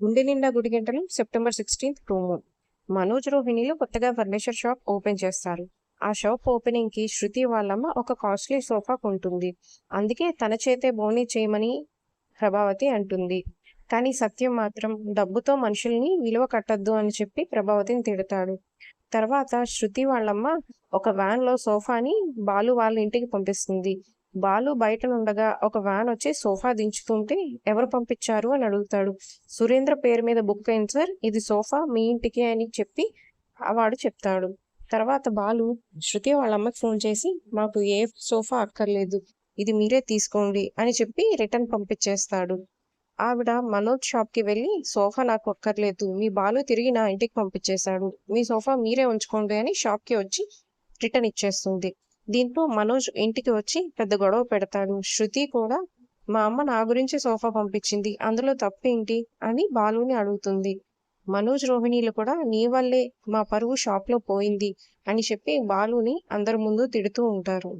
గుండె నిండా గుడిగంటలు సెప్టెంబర్ సిక్స్టీన్త్ ప్రోమో మనోజ్ రోహిణిలో కొత్తగా ఫర్నిచర్ షాప్ ఓపెన్ చేస్తారు. ఆ షాప్ ఓపెనింగ్కి శృతి వాళ్ళమ్మ ఒక కాస్ట్లీ సోఫా కొంటుంది. అందుకే తన చేతే బోని చేయమని ప్రభావతి అంటుంది. కానీ సత్యం మాత్రం డబ్బుతో మనుషుల్ని విలువ కట్టద్దు అని చెప్పి ప్రభావతిని తిడతాడు. తర్వాత శృతి వాళ్ళమ్మ ఒక వ్యాన్లో సోఫాని బాలు వాళ్ళ ఇంటికి పంపిస్తుంది. బాలు బయట ఉండగా ఒక వ్యాన్ వచ్చి సోఫా దించుతుంటే ఎవరు పంపించారు అని అడుగుతాడు. సురేంద్ర పేరు మీద బుక్ అయింది సార్ ఇది సోఫా మీ ఇంటికి అని చెప్పి వాడు చెప్తాడు. తర్వాత బాలు శృతి వాళ్ళ అమ్మకి ఫోన్ చేసి మాకు ఏ సోఫా అక్కర్లేదు ఇది మీరే తీసుకోండి అని చెప్పి రిటర్న్ పంపించేస్తాడు. ఆవిడ మనోజ్ షాప్కి వెళ్ళి సోఫా నాకు అక్కర్లేదు మీ బాలు తిరిగి నా ఇంటికి పంపించేశాడు మీ సోఫా మీరే ఉంచుకోండి అని షాప్కి వచ్చి రిటర్న్ ఇచ్చేస్తుంది. దీంతో మనోజ్ ఇంటికి వచ్చి పెద్ద గొడవ పెడతాడు. శృతి కూడా మా అమ్మ నా గురించి సోఫా పంపించింది. అందులో తప్పేంటి? అని బాలుని అడుగుతుంది. మనోజ్ రోహిణీలు కూడా నీ వల్లే మా పరువు షాప్లో పోయింది అని చెప్పి బాలుని అందరి ముందు తిడుతూ ఉంటారు.